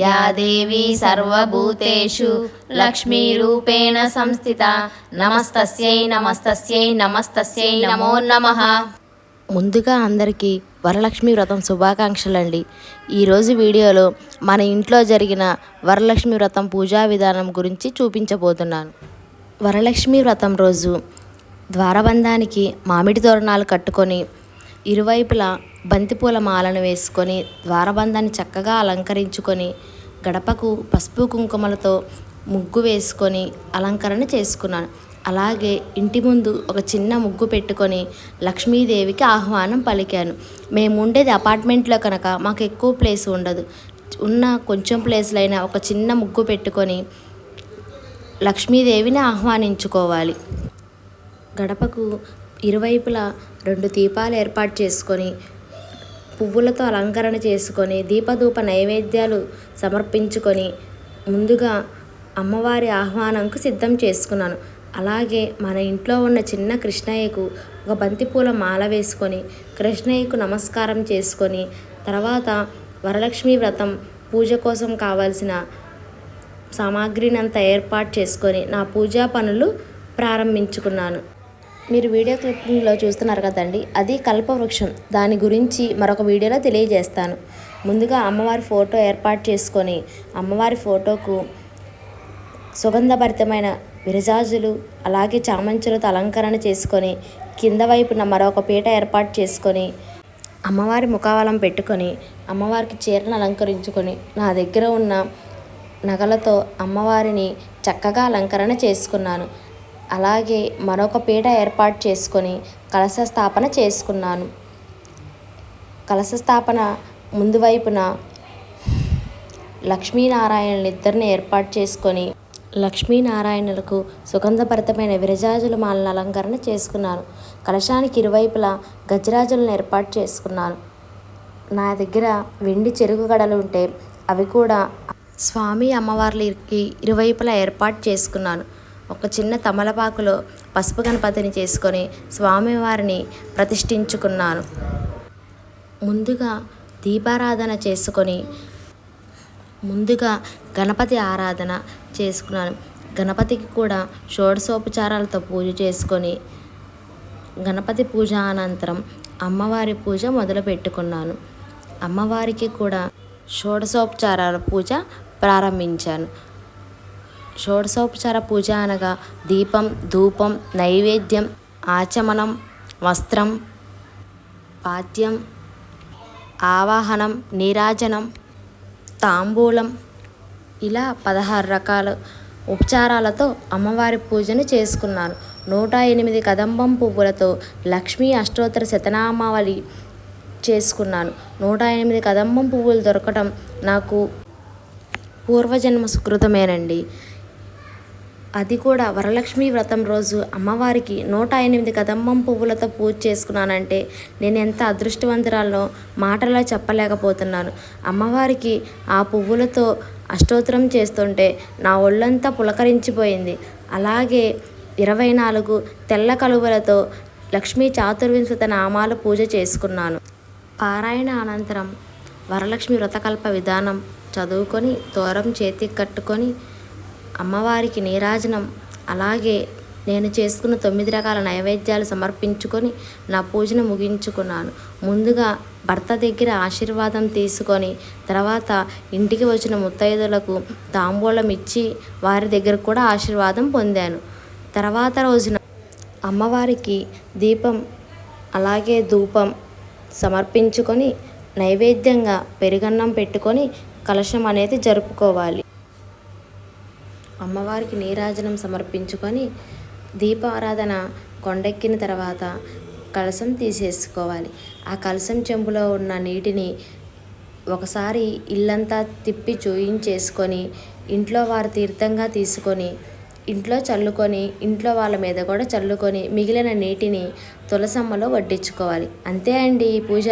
Yeah దేవీ సర్వభూతేషు లక్ష్మీరూపేణ సంస్థిత. నమస్తస్యై నమస్తస్యై నమస్తస్యై నమో నమః. ముందుగా అందరికీ వరలక్ష్మి వ్రతం శుభాకాంక్షలండి. ఈరోజు వీడియోలో మన ఇంట్లో జరిగిన వరలక్ష్మి వ్రతం పూజా విధానం గురించి చూపించబోతున్నాను. వరలక్ష్మి వ్రతం రోజు ద్వారబంధానికి మామిడి తోరణాలు కట్టుకొని ఇరువైపులా బంతిపూల మాలను వేసుకొని ద్వారబంధాన్ని చక్కగా అలంకరించుకొని గడపకు పసుపు కుంకుమలతో ముగ్గు వేసుకొని అలంకరణ చేసుకున్నాను. అలాగే ఇంటి ముందు ఒక చిన్న ముగ్గు పెట్టుకొని లక్ష్మీదేవికి ఆహ్వానం పలికాను. మేము ఉండేది అపార్ట్మెంట్లో కనుక మాకు ఎక్కువ ప్లేస్ ఉండదు. ఉన్న కొంచెం ప్లేస్లైనా ఒక చిన్న ముగ్గు పెట్టుకొని లక్ష్మీదేవిని ఆహ్వానించుకోవాలి. గడపకు ఇరువైపులా రెండు దీపాలు ఏర్పాటు చేసుకొని పువ్వులతో అలంకరణ చేసుకొని దీపధూప నైవేద్యాలు సమర్పించుకొని ముందుగా అమ్మవారి ఆహ్వానంకు సిద్ధం చేసుకున్నాను. అలాగే మన ఇంట్లో ఉన్న చిన్న కృష్ణయ్యకు ఒక బంతిపూల మాల వేసుకొని కృష్ణయ్యకు నమస్కారం చేసుకొని తర్వాత వరలక్ష్మి వ్రతం పూజ కోసం కావాల్సిన సామాగ్రిని అంతా ఏర్పాటు చేసుకొని నా పూజా పనులు ప్రారంభించుకున్నాను. మీరు వీడియో క్లిప్పింగ్లో చూస్తున్నారు కదండి అది కల్పవృక్షం. దాని గురించి మరొక వీడియోలో తెలియజేస్తాను. ముందుగా అమ్మవారి ఫోటో ఏర్పాటు చేసుకొని అమ్మవారి ఫోటోకు సుగంధభరితమైన విరజాజులు అలాగే చామంచులతో అలంకరణ చేసుకొని కింద వైపున మరొక పీట ఏర్పాటు చేసుకొని అమ్మవారి ముఖావలం పెట్టుకొని అమ్మవారికి చీరను అలంకరించుకొని నా దగ్గర ఉన్న నగలతో అమ్మవారిని చక్కగా అలంకరణ చేసుకున్నాను. అలాగే మరొక పీట ఏర్పాటు చేసుకొని కలశ స్థాపన చేసుకున్నాను. కలశ స్థాపన ముందు వైపున లక్ష్మీనారాయణులు ఇద్దరిని ఏర్పాటు చేసుకొని లక్ష్మీనారాయణులకు సుగంధభరితమైన విరజాజుల మాలను అలంకరణ చేసుకున్నాను. కలశానికి ఇరువైపులా గజరాజులను ఏర్పాటు చేసుకున్నాను. నా దగ్గర వెండి చెరుకు గడలు ఉంటే అవి కూడా స్వామి అమ్మవార్లకి ఇరువైపులా ఏర్పాటు చేసుకున్నాను. ఒక చిన్న తమలపాకులో పసుపు గణపతిని చేసుకొని స్వామివారిని ప్రతిష్ఠించుకున్నాను. ముందుగా దీపారాధన చేసుకొని ముందుగా గణపతి ఆరాధన చేసుకున్నాను. గణపతికి కూడా షోడశోపచారాలతో పూజ చేసుకొని గణపతి పూజ అనంతరం అమ్మవారి పూజ మొదలు పెట్టుకున్నాను అమ్మవారికి కూడా షోడశోపచారాల పూజ ప్రారంభించాను. షోడశోపచార పూజ అనగా దీపం ధూపం నైవేద్యం ఆచమనం వస్త్రం పాద్యం ఆవాహనం నీరాజనం తాంబూలం ఇలా పదహారు రకాల ఉపచారాలతో అమ్మవారి పూజను చేసుకున్నాను నూట ఎనిమిది కదంబం పువ్వులతో లక్ష్మీ అష్టోత్తర శతనామావళి చేసుకున్నాను. నూట ఎనిమిది కదంబం పువ్వులు దొరకటం నాకు పూర్వజన్మ సుకృతమేనండి. అది కూడా వరలక్ష్మి వ్రతం రోజు అమ్మవారికి నూట ఎనిమిది కదంబం పువ్వులతో పూజ చేసుకున్నానంటే నేను ఎంత అదృష్టవంతురాలో మాటలో చెప్పలేకపోతున్నాను. అమ్మవారికి ఆ పువ్వులతో అష్టోత్తరం చేస్తుంటే నా ఒళ్ళంతా పులకరించిపోయింది. అలాగే ఇరవై నాలుగు తెల్ల కలువలతో లక్ష్మీ చాతుర్వింశత నామాల పూజ చేసుకున్నాను. పారాయణ అనంతరం వరలక్ష్మి వ్రతకల్ప విధానం చదువుకొని దూరం చేతికి కట్టుకొని అమ్మవారికి నీరాజనం. అలాగే నేను చేసుకున్న తొమ్మిది రకాల నైవేద్యాలు సమర్పించుకొని నా పూజను ముగించుకున్నాను. ముందుగా భర్త దగ్గర ఆశీర్వాదం తీసుకొని తర్వాత ఇంటికి వచ్చిన ముత్తైదులకు తాంబూలం ఇచ్చి వారి దగ్గర కూడా ఆశీర్వాదం పొందాను. తర్వాత రోజున అమ్మవారికి దీపం అలాగే ధూపం సమర్పించుకొని నైవేద్యంగా పెరుగన్నం పెట్టుకొని కలశం అనేది జరుపుకోవాలి. అమ్మవారికి నీరాజనం సమర్పించుకొని దీపారాధన కొండెక్కిన తర్వాత కలశం తీసేసుకోవాలి. ఆ కలశం చెంబులో ఉన్న నీటిని ఒకసారి ఇల్లంతా తిప్పి చూయించేసుకొని ఇంట్లో వారు తీర్థంగా తీసుకొని ఇంట్లో చల్లుకొని ఇంట్లో వాళ్ళ మీద కూడా చల్లుకొని మిగిలిన నీటిని తులసమ్మలో వడ్డించుకోవాలి. అంతే అండి ఈ పూజ